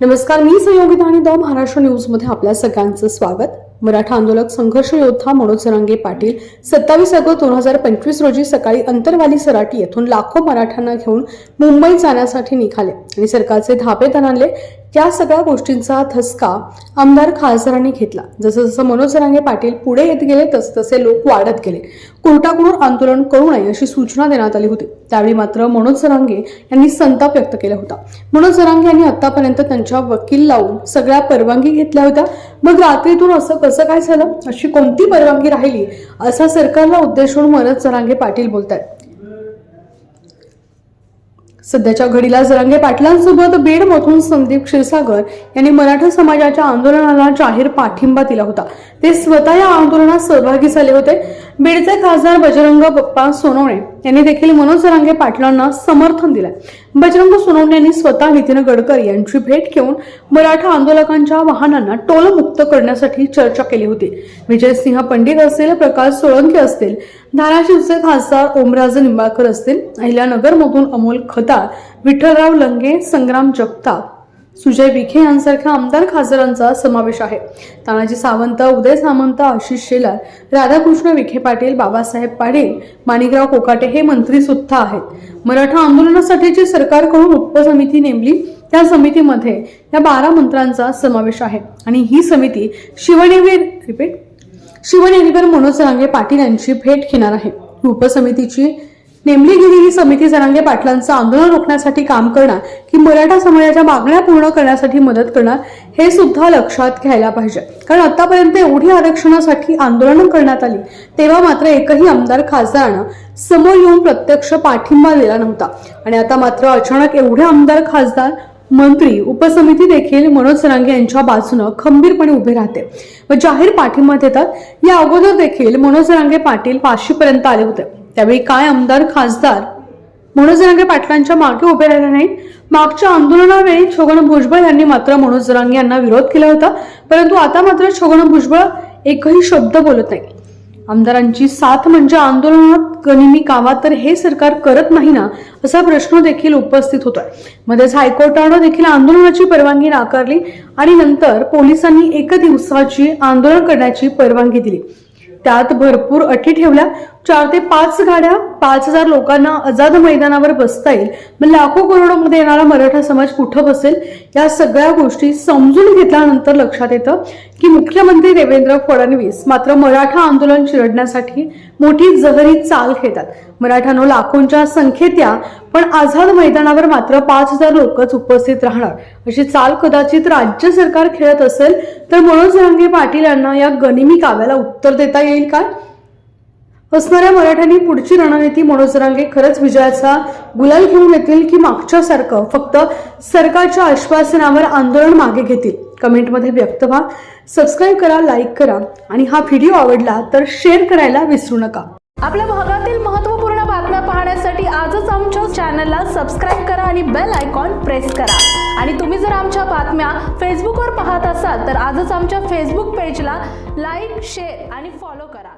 नमस्कार मी संयोगिता आणि द महाराष्ट्र न्यूजमध्ये आपल्या सगळ्यांचं स्वागत. मराठा आंदोलक संघर्ष योद्धा मनोज सरांगे पाटील सत्तावीस ऑगस्ट दोन हजार पंचवीस रोजी सकाळी अंतरवाली सराटी येथून लाखो मराठ्यांना घेऊन मुंबईत जाण्यासाठी निघाले आणि सरकारचे धाबे आणले या सगळ्या गोष्टींचा धसका आमदार खासदारांनी घेतला. जसं जसं मनोज सरांगे पाटील पुढे येत गेले तस तसे लोक वाढत गेले. कोर्टाकडून आंदोलन करू नये अशी सूचना देण्यात आली होती. त्यावेळी मात्र मनोज सरांगे यांनी संताप व्यक्त केला होता. मनोज जरांगे यांनी आतापर्यंत त्यांच्या वकील लावून सगळ्या परवानगी घेतल्या होत्या. मग रात्रीतून असं कसं काय झालं? अशी कोणती परवानगी राहिली? असा सरकारला उद्देशून मनोज सरांगे पाटील बोलतात सध्याच्या घडीला जरांगे पाटलांसोबत बीडमधून संदीप क्षीरसागर यांनी मराठा समाजाच्या आंदोलनाला जाहीर पाठिंबा दिला होता. ते स्वतः या आंदोलनात सहभागी झाले होते. बीडचे खासदार बजरंग बप्पा सोनवणे यांनी देखील मनोज जरांगे पाटलांना समर्थन दिलं बजरंग सोनवणे यांनी स्वतः नितीन गडकरी यांची भेट घेऊन मराठा आंदोलकांच्या वाहनांना टोलमुक्त करण्यासाठी चर्चा केली होती. विजयसिंह पंडित असतील प्रकाश सोळंकी असतील धाराशिवचे खासदार ओमराजे निंबाळकर असतील अहिल्यानगरमधून अमोल खतार विठ्ठलराव लंगे संग्राम जगताप सुजय विखे यांसारख्या आमदार खासदारांचा समावेश आहे. तानाजी सावंत उदय सामंत आशिष शेलार राधाकृष्ण विखे पाटील बाबासाहेब पाटील माणिकराव कोकाटे हे मंत्री सुद्धा आहेत. मराठा आंदोलनासाठीची सरकारकडून उपसमिती नेमली त्या समितीमध्ये या बारा मंत्र्यांचा समावेश आहे. आणि ही समिती शिवनेवीर रिपीट शिवनेरीवर मनोज रांगे पाटील यांची भेट घेणार आहे. उपसमितीची नेमलीगिरी ही समिती जरांगे पाटलांचं आंदोलन रोखण्यासाठी काम करणार की मराठा समाजाच्या मागण्या पूर्ण करण्यासाठी मदत करणार हे सुद्धा लक्षात घ्यायला पाहिजे. कारण आतापर्यंत एवढी आरक्षणासाठी आंदोलनं करण्यात आली तेव्हा मात्र एकही आमदार खासदारानं समोर येऊन प्रत्यक्ष पाठिंबा दिला नव्हता. आणि आता मात्र अचानक एवढे आमदार खासदार मंत्री उपसमिती देखील मनोज सरांगे यांच्या बाजूनं खंबीरपणे उभे राहते व जाहीर पाठिंबा देतात. या अगोदर देखील मनोज सरांगे पाटील पाचशे पर्यंत आले होते. त्यावेळी काय आमदार खासदार? मनोज जरांगे पाटलांच्या मागे उभे राहिले नाहीत. मागच्या आंदोलनावेळी छगन भुजबळ यांनी मात्र मनोज जरांगे यांना विरोध केला होता. परंतु आता मात्र छगन भुजबळ एकही शब्द बोलत नाही. आमदारांची साथ म्हणजे आंदोलनात गनिमी कामा तर हे सरकार करत नाही ना असा प्रश्न देखील उपस्थित होतोय. मध्येच हायकोर्टानं देखील आंदोलनाची परवानगी नाकारली आणि नंतर पोलिसांनी एक दिवसाची आंदोलन करण्याची परवानगी दिली. त्यात भरपूर अटी ठेवल्या. चार ते पाच गाड्या पाच हजार लोकांना आझाद मैदानावर बसता येईल. मग लाखो करोडोमध्ये येणारा मराठा समाज कुठं बसेल? या सगळ्या गोष्टी समजून घेतल्यानंतर लक्षात येतं की मुख्यमंत्री देवेंद्र फडणवीस मात्र मराठा आंदोलन चिरडण्यासाठी मोठी जहरी चाल खेळतात मराठानो लाखोंच्या संख्येत या पण आझाद मैदानावर मात्र पाच हजार लोकच उपस्थित राहणार. अशी चाल कदाचित राज्य सरकार खेळत असेल तर मनोज रंगे पाटील यांना या गनिमी काव्याला उत्तर देता येईल का? असणाऱ्या मराठ्यांनी पुढची रणनीती मनोज जरांगे खरंच विजयाचा गुलाल घेऊन येतील की मागच्यासारखं फक्त सरकारच्या आश्वासनावर आंदोलन मागे घेतील. कमेंटमध्ये व्यक्त व्हा. सबस्क्राईब करा लाईक करा. आणि हा व्हिडिओ आवडला तर शेअर करायला विसरू नका. आपल्या भागातील महत्त्वपूर्ण बातम्या पाहण्यासाठी आजच आमच्या चॅनलला सबस्क्राईब करा आणि बेल आयकॉन प्रेस करा. आणि तुम्ही जर आमच्या बातम्या फेसबुकवर पाहत असाल तर आजच आमच्या फेसबुक पेजला लाईक शेअर आणि फॉलो करा.